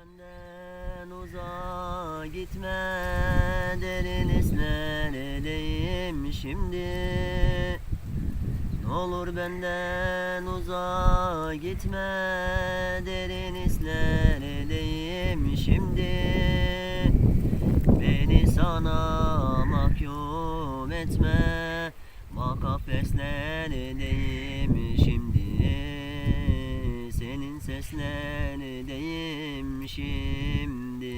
benden uzağa gitme Derin hislerindeyim şimdi. Ne olur benden uzağa gitme Derin hislerindeyim şimdi. Beni sana mahkum etme Bak kafeslerdeyim şimdi Senin seslerdeyim şimdi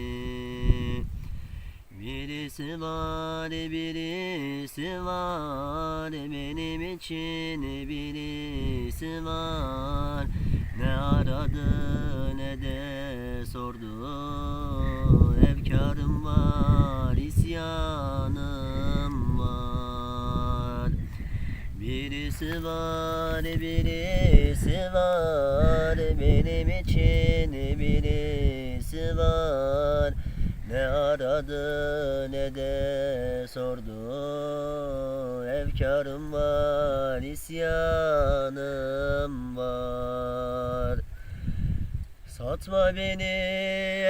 Birisi var, birisi var Benim için birisi var. Ne aradı ne de sordu. Efkarım var, isyanım var. Birisi var, birisi var aradı ne de sordu. Efkarım var, isyanım var. Satma beni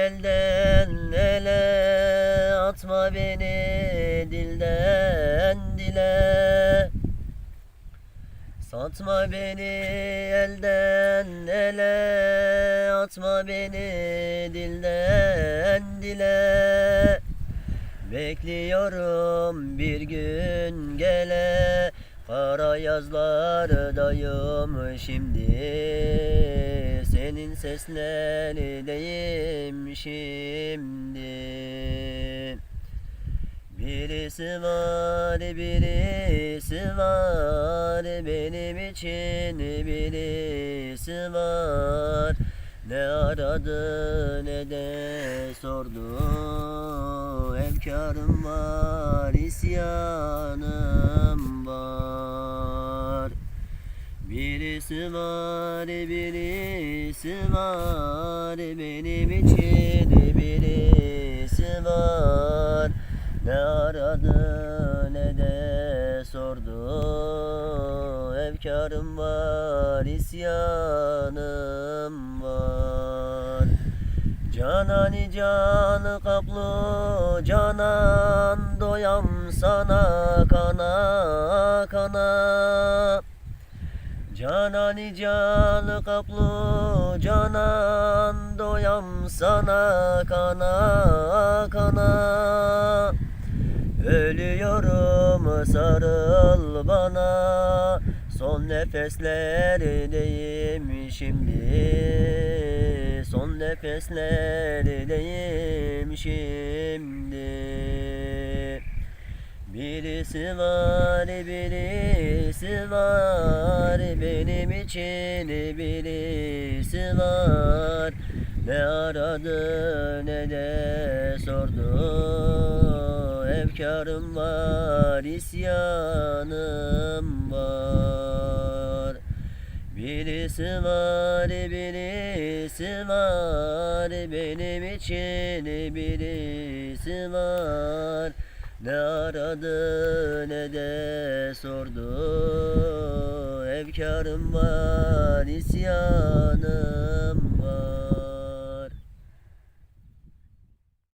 elden ele Atma beni dilden dile. Satma beni elden ele Atma beni dilden dile Bekliyorum bir gün gele. Kara yazlardayım şimdi. Senin seslerindeyim şimdi. Birisi var, birisi var. Benim için birisi var. Ne aradı ne de sordu Efkarım var, isyanım var. Birisi var, birisi var. Benim için birisi var. Ne aradı ne de sordu. Efkarım var, isyanım var Canani canı kaplı canan Doyam sana kana kana. Canani canı kaplı canan Doyam sana kana kana. Ölüyorum sarıl bana. Son nefeslerdeyim şimdi nefeslerdeyim şimdi. Birisi var, birisi var. Benim için birisi var. Ne aradı ne de sordu. Efkarım var, isyanım var Birisi var, birisi var. Benim için birisi var. Ne aradı ne de sordu. Efkarım var, isyanım